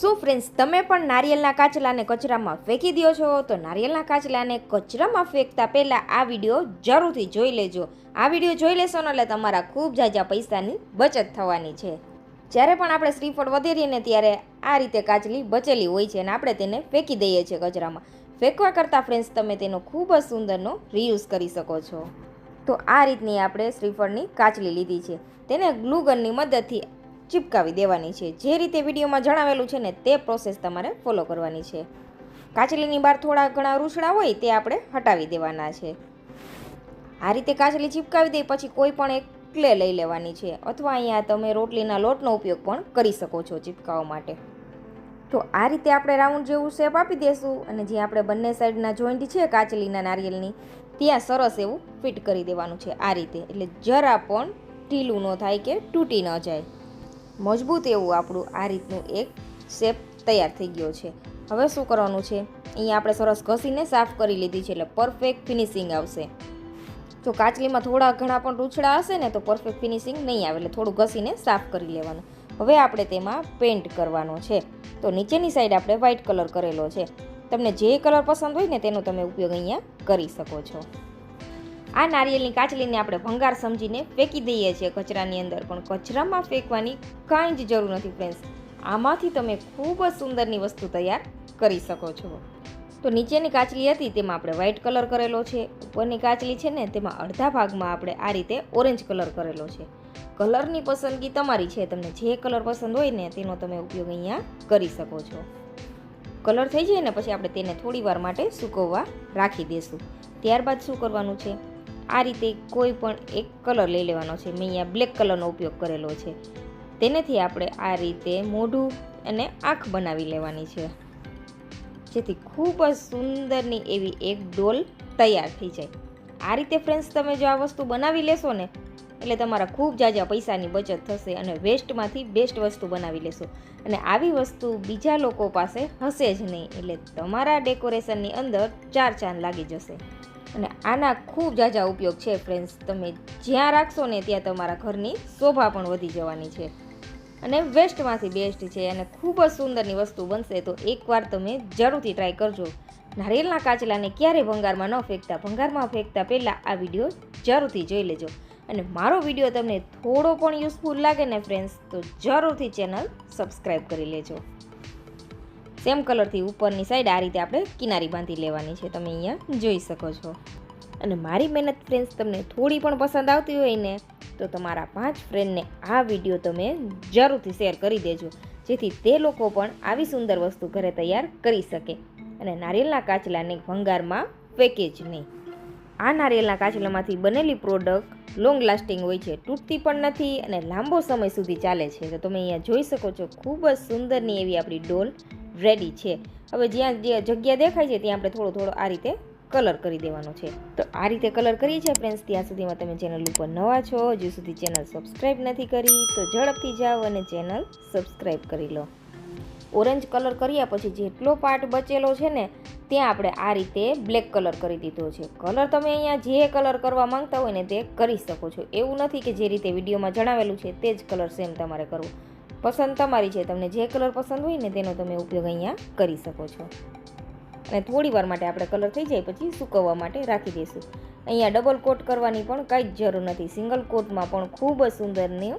શું ફ્રેન્ડ્સ તમે પણ નારિયેળના કાચલાને કચરામાં ફેંકી દો છો? તો નારિયેળના કાચલાને કચરામાં ફેંકતા પહેલાં આ વીડિયો જરૂરથી જોઈ લેજો. આ વીડિયો જોઈ લેશો ને એટલે તમારા ખૂબ જાજા પૈસાની બચત થવાની છે. જ્યારે પણ આપણે શ્રીફળ વધેરીએ ને ત્યારે આ રીતે કાચલી બચેલી હોય છે અને આપણે તેને ફેંકી દઈએ છીએ કચરામાં. ફેંકવા કરતાં ફ્રેન્ડ્સ તમે તેનો ખૂબ જ સુંદરનો રીયુઝ કરી શકો છો. તો આ રીતની આપણે શ્રીફળની કાચલી લીધી છે. તેને ગ્લુગનની મદદથી ચિપકાવી દેવાની છે. જે રીતે વિડીયોમાં જણાવેલું છે ને તે પ્રોસેસ તમારે ફોલો કરવાની છે. કાચલીની બહાર થોડા ઘણા રૂસડા હોય તે આપણે હટાવી દેવાના છે. આ રીતે કાચલી ચિપકાવી દે પછી કોઈ પણ એક ક્લે લઈ લેવાની છે. અથવા અહીંયા તમે રોટલીના લોટનો ઉપયોગ પણ કરી શકો છો ચિપકાવવા માટે. તો આ રીતે આપણે રાઉન્ડ જેવું શેપ આપી દઈશું અને જે આપણે બંને સાઈડના જોઈન્ટ છે કાચલીના નારિયેળની ત્યાં સરસ એવું ફિટ કરી દેવાનું છે આ રીતે. એટલે જરા પણ ઢીલું ન થાય કે તૂટી ન જાય. મજબૂત એવું આપણું આ રીતનું એક શેપ તૈયાર થઈ ગયો છે. હવે શું કરવાનું છે? અહીંયા આપણે સરસ ઘસીને સાફ કરી લીધી છે એટલે પરફેક્ટ ફિનિશિંગ આવશે. જો કાચલીમાં થોડા ઘણા પણ રૂછડા હશે ને તો પરફેક્ટ ફિનિશિંગ નહીં આવે એટલે થોડું ઘસીને સાફ કરી લેવાનું. હવે આપણે તેમાં પેન્ટ કરવાનો છે. તો નીચેની સાઈડ આપણે વ્હાઇટ કલર કરેલો છે. તમને જે કલર પસંદ હોય ને તેનો તમે ઉપયોગ અહીંયા કરી શકો છો. આ નારિયેળની કાચલીને આપણે ભંગાર સમજીને ફેંકી દઈએ છીએ કચરાની અંદર. પણ કચરામાં ફેંકવાની કાંઈ જ જરૂર નથી ફ્રેન્ડ્સ આમાંથી તમે ખૂબ જ સુંદરની વસ્તુ તૈયાર કરી શકો છો. તો નીચેની કાચલી હતી, તેમાં આપણે વ્હાઇટ કલર કરેલો છે. ઉપરની કાચલી છે ને, તેમાં અડધા ભાગમાં આપણે આ રીતે ઓરેન્જ કલર કરેલો છે. કલરની પસંદગી તમારી છે. તમને જે કલર પસંદ હોય ને, તેનો તમે ઉપયોગ અહીંયા કરી શકો છો. કલર થઈ જાય ને, પછી આપણે તેને થોડી વાર માટે સૂકવવા રાખી દઈશું. ત્યારબાદ શું કરવાનું છે? આ રીતે કોઈ પણ એક કલર લઈ લેવાનો છે. મેં અહીંયા બ્લેક કલરનો ઉપયોગ કરેલો છે. તેનેથી આપણે આ રીતે મોઢું અને આંખ બનાવી લેવાની છે. જેથી ખૂબ જ સુંદરની એવી એક ડોલ તૈયાર થઈ જાય. આ રીતે ફ્રેન્ડ્સ તમે જો આ વસ્તુ બનાવી લેશો ને, એટલે તમારા ખૂબ જાજા પૈસાની બચત થશે અને વેસ્ટમાંથી બેસ્ટ વસ્તુ બનાવી લેશો. અને આવી વસ્તુ બીજા લોકો પાસે હશે જ નહીં, એટલે તમારા ડેકોરેશનની અંદર ચાર ચાંદ લાગી જશે. અને આના ખૂબ જાજા ઉપયોગ છે ફ્રેન્ડ્સ તમે જ્યાં રાખશો ને ત્યાં તમારા ઘરની શોભા પણ વધી જવાની છે. અને વેસ્ટમાંથી બેસ્ટ છે અને ખૂબ જ સુંદરની વસ્તુ બનશે તો એકવાર તમે જરૂરથી ટ્રાય કરજો. નારિયેળના કાચલાને ક્યારેય ભંગારમાં ન ફેંકતા. ભંગારમાં ફેંકતા પહેલાં આ વીડિયો જરૂરથી જોઈ લેજો. અને મારો વીડિયો તમને થોડો પણ યુઝફુલ લાગે ને ફ્રેન્ડ્સ તો જરૂરથી ચેનલ સબસ્ક્રાઈબ કરી લેજો. સેમ કલરથી ઉપરની સાઈડ આ રીતે આપણે કિનારી બાંધી લેવાની છે. તમે અહીંયા જોઈ શકો છો. અને મારી મહેનત ફ્રેન્ડ્સ તમને થોડી પણ પસંદ આવતી હોય ને, તો તમારા પાંચ ફ્રેન્ડને આ વીડિયો તમે જરૂરથી શેર કરી દેજો. જેથી તે લોકો પણ આવી સુંદર વસ્તુ ઘરે તૈયાર કરી શકે. અને નારિયેળના કાચલાને ભંગારમાં ફેંકે જ નહીં. આ નારિયેળના કાચલામાંથી બનેલી પ્રોડક્ટ લોંગ લાસ્ટિંગ હોય છે, તૂટતી પણ નથી અને લાંબો સમય સુધી ચાલે છે. તો તમે અહીંયા જોઈ શકો છો, ખૂબ જ સુંદરની એવી આપણી ડોલ રેડી છે. હવે જ્યાં જે જગ્યા દેખાય છે, ત્યાં આપણે થોડો થોડો આ રીતે કલર કરી દેવાનો છે. તો આ રીતે કલર કરીએ છીએ ફ્રેન્ડ્સ ત્યાં સુધીમાં તમે ચેનલ ઉપર નવા છો, હજુ સુધી ચેનલ સબસ્ક્રાઈબ નથી કરી, તો ઝડપથી જાઓ અને ચેનલ સબસ્ક્રાઈબ કરી લો. ઓરેન્જ કલર કર્યા પછી જેટલો પાર્ટ બચેલો છે ને, ત્યાં આપણે આ રીતે બ્લેક કલર કરી દીધો છે. કલર તમે અહીંયા જે કલર કરવા માંગતા હોય ને તે કરી શકો છો. એવું નથી કે જે રીતે વિડીયોમાં જણાવેલું છે, તે જ કલર સેમ તમારે કરવું. પસંદ તમારી છે, તમને જે કલર પસંદ હોય ને તેનો તમે ઉપયોગ અહીંયા કરી શકો છો. અને થોડી વાર માટે આપણે કલર થઈ જાય પછી સૂકવવા માટે રાખી દઈશું. અહીંયા ડબલ કોટ કરવાની પણ કાંઈ જ જરૂર નથી. સિંગલ કોટમાં પણ ખૂબ જ સુંદરની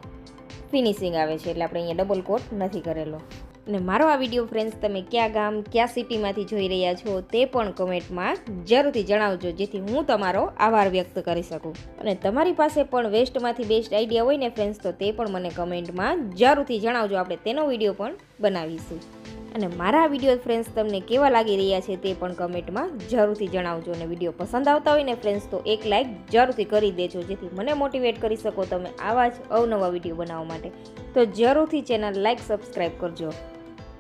ફિનિશિંગ આવે છે, એટલે આપણે અહીંયા ડબલ કોટ નથી કરેલો. અને મારો આ વીડિયો ફ્રેન્ડ્સ તમે ક્યાં ગામ, ક્યાં સિટીમાંથી જોઈ રહ્યા છો તે પણ કમેન્ટમાં જરૂરથી જણાવજો, જેથી હું તમારો આભાર વ્યક્ત કરી શકું. અને તમારી પાસે પણ વેસ્ટમાંથી બેસ્ટ આઈડિયા હોય ને ફ્રેન્ડ્સ તો તે પણ મને કમેન્ટમાં જરૂરથી જણાવજો. આપણે તેનો વીડિયો પણ બનાવીશું. અને મારા વીડિયો ફ્રેન્ડ્સ તમને કેવા લાગી રહ્યા છે તે પણ કમેન્ટમાં જરૂરથી જણાવજો. અને વીડિયો પસંદ આવતા હોય ને ફ્રેન્ડ્સ તો એક લાઇક જરૂરથી કરી દેજો, જેથી મને મોટિવેટ કરી શકો તમે આવા જ અવનવા વીડિયો બનાવવા માટે. તો જરૂરથી ચેનલ લાઇક સબસ્ક્રાઈબ કરજો.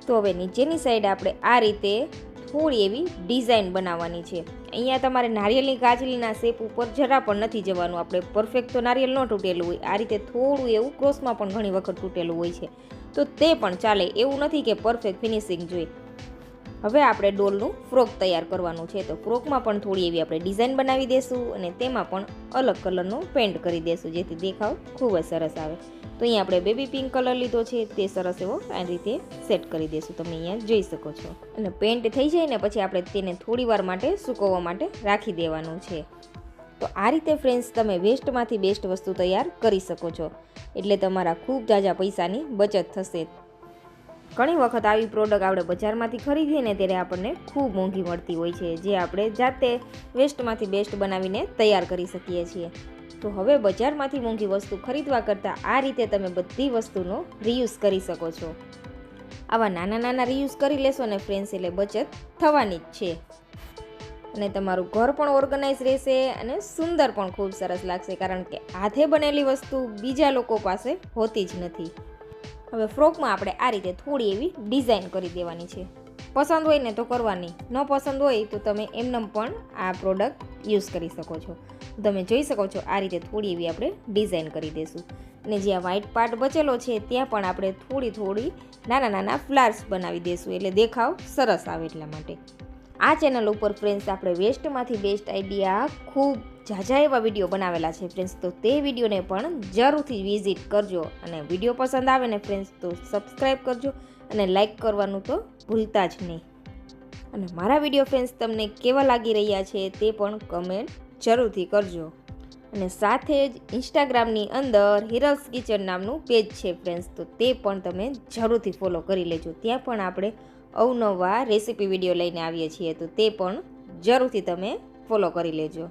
તો હવે નીચેની સાઈડ આપણે આ રીતે થોડી એવી ડિઝાઇન બનાવવાની છે. અહીંયા તમારે નારિયેળની કાચલીના શેપ ઉપર જરા પણ નથી જવાનું. આપણે પરફેક્ટ તો નારિયેળ ન તૂટેલું હોય. આ રીતે થોડું એવું ક્રોસમાં પણ ઘણી વખત તૂટેલું હોય છે. તો તે પણ ચાલે. એવું નથી કે પરફેક્ટ ફિનિશિંગ જોઈએ. હવે આપણે ડોલનું ફ્રોક તૈયાર કરવાનું છે. તો ફ્રોકમાં પણ થોડી એવી આપણે ડિઝાઇન બનાવી દેશું અને તેમાં પણ અલગ કલરનું પેન્ટ કરી દેશું, જેથી દેખાવ ખૂબ જ સરસ આવે. તો અહીંયા આપણે બેબી પિંક કલર લીધો છે, તે સરસ એવો આ રીતે સેટ કરી દેશું. તમે અહીંયા જોઈ શકો છો. અને પેન્ટ થઈ જાય ને પછી આપણે તેને થોડી વાર માટે સૂકવવા માટે રાખી દેવાનું છે. તો આ રીતે ફ્રેન્ડ્સ તમે વેસ્ટમાંથી બેસ્ટ વસ્તુ તૈયાર કરી શકો છો. એટલે તમારા ખૂબ જાજા પૈસાની બચત થશે. ઘણી વખત આવી પ્રોડક્ટ આપણે બજારમાંથી ખરીદીએ ને ત્યારે આપણને ખૂબ મોંઘી મળતી હોય છે, જે આપણે જાતે વેસ્ટમાંથી બેસ્ટ બનાવીને તૈયાર કરી શકીએ છીએ. તો હવે બજારમાંથી મોંઘી વસ્તુ ખરીદવા કરતાં આ રીતે તમે બધી વસ્તુનો રિયુઝ કરી શકો છો. આવા નાના નાના રિયુઝ કરી લેશો ને ફ્રેન્ડ્સ એટલે બચત થવાની જ છે. અને તમારું ઘર પણ ઓર્ગનાઇઝ રહેશે અને સુંદર પણ ખૂબ સરસ લાગશે, કારણ કે હાથે બનેલી વસ્તુ બીજા લોકો પાસે હોતી જ નથી. હવે ફ્રોકમાં આપણે આ રીતે થોડી એવી ડિઝાઇન કરી દેવાની છે. પસંદ હોય ને તો કરવાની, ન પસંદ હોય તો તમે એમનેમ પણ આ પ્રોડક્ટ યુઝ કરી શકો છો. તમે જોઈ શકો છો આ રીતે થોડી એવી આપણે ડિઝાઇન કરી દઈશું અને જ્યાં વ્હાઇટ પાર્ટ બચેલો છે ત્યાં પણ આપણે થોડી થોડી નાના નાના ફ્લાર્સ બનાવી દઈશું એટલે દેખાવ સરસ આવે એટલા માટે. આ ચેનલ ઉપર ફ્રેન્ડ્સ આપણે વેસ્ટમાંથી બેસ્ટ આઈડિયા ખૂબ ઝાઝા એવા વીડિયો બનાવેલા છે ફ્રેન્ડ્સ તો તે વિડીયોને પણ જરૂરથી વિઝિટ કરજો અને વીડિયો પસંદ આવે ને ફ્રેન્ડ્સ તો સબસ્ક્રાઈબ કરજો અને લાઈક કરવાનું તો ભૂલતા જ નહીં. અને મારા વીડિયો ફ્રેન્ડ્સ તમને કેવા લાગી રહ્યા છે તે પણ કમેન્ટ જરૂરથી કરજો. અને સાથે જ ઇન્સ્ટાગ્રામની અંદર હિરલ્સ કિચન નામનું પેજ છે ફ્રેન્ડ્સ તો તે પણ તમે જરૂરથી ફોલો કરી લેજો. ત્યાં પણ આપણે અવનવા રેસીપી વીડિયો લઈને આવીએ છીએ તો તે પણ જરૂરથી તમે ફોલો કરી લેજો.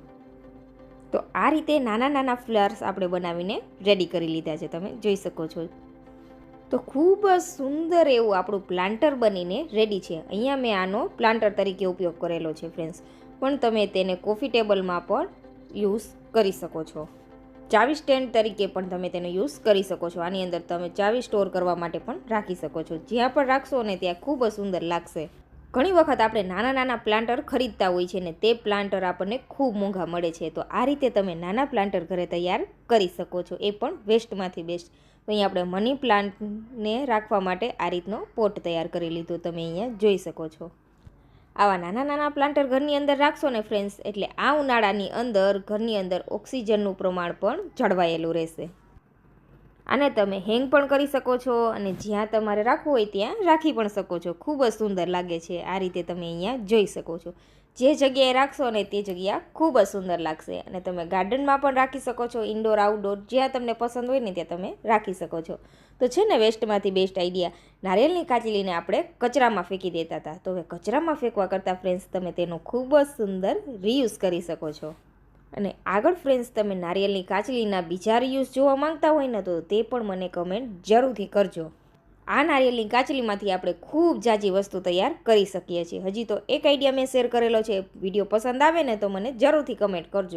તો આ રીતે નાના નાના ફ્લાર્સ આપણે બનાવીને રેડી કરી લીધા છે, તમે જોઈ શકો છો. તો ખૂબ જ સુંદર એવું આપણું પ્લાન્ટર બનીને રેડી છે. અહીંયા મેં આનો પ્લાન્ટર તરીકે ઉપયોગ કરેલો છે ફ્રેન્ડ્સ પણ તમે તેને કોફી ટેબલમાં પણ યુઝ કરી શકો છો. ચાવી સ્ટેન્ડ તરીકે પણ તમે તેનો યુઝ કરી શકો છો. આની અંદર તમે ચાવી સ્ટોર કરવા માટે પણ રાખી શકો છો. જ્યાં પણ રાખશો ને ત્યાં ખૂબ જ સુંદર લાગશે. ઘણી વખત આપણે નાના નાના પ્લાન્ટર ખરીદતા હોય છે ને તે પ્લાન્ટર આપણને ખૂબ મોંઘા મળે છે. તો આ રીતે તમે નાના પ્લાન્ટર ઘરે તૈયાર કરી શકો છો. એ પણ વેસ્ટમાંથી બેસ્ટ. તો અહીંયા આપણે મની પ્લાન્ટને રાખવા માટે આ રીતનો પોટ તૈયાર કરી લીધો. તમે અહીંયા જોઈ શકો છો. આવા નાના નાના પ્લાન્ટર ઘરની અંદર રાખશો ને ફ્રેન્ડ્સ એટલે આ ઉનાળાની અંદર ઘરની અંદર ઓક્સિજનનું પ્રમાણ પણ જળવાયેલું રહેશે. આને તમે હેંગ પણ કરી શકો છો અને જ્યાં તમારે રાખવું હોય ત્યાં રાખી પણ શકો છો. ખૂબ જ સુંદર લાગે છે. આ રીતે તમે અહીંયા જોઈ શકો છો. જે જગ્યાએ રાખશો ને તે જગ્યા ખૂબ જ સુંદર લાગશે. અને તમે ગાર્ડનમાં પણ રાખી શકો છો ઇન્ડોર આઉટડોર જ્યાં તમને પસંદ હોય ને ત્યાં તમે રાખી શકો છો. તો છે ને વેસ્ટમાંથી બેસ્ટ આઈડિયા નારિયેલની કાચલીને આપણે કચરામાં ફેંકી દેતા હતા. તો હવે કચરામાં ફેંકવા કરતાં ફ્રેન્ડ્સ તમે તેનો ખૂબ જ સુંદર રીયુઝ કરી શકો છો. અને આગળ ફ્રેન્ડ્સ તમે નારિયેલની કાચલીના બીજા રીયુઝ જોવા માંગતા હોય ને તો તે પણ મને કમેન્ટ જરૂરથી કરજો. આ નારિયેળની કાચલીમાંથી આપણે ખૂબ જાજી વસ્તુ તૈયાર કરી શકીએ છીએ. હજી તો એક આઈડિયા મેં શેર કરેલો છે. વીડિયો પસંદ આવે ને તો મને જરૂરથી કમેન્ટ કરજો.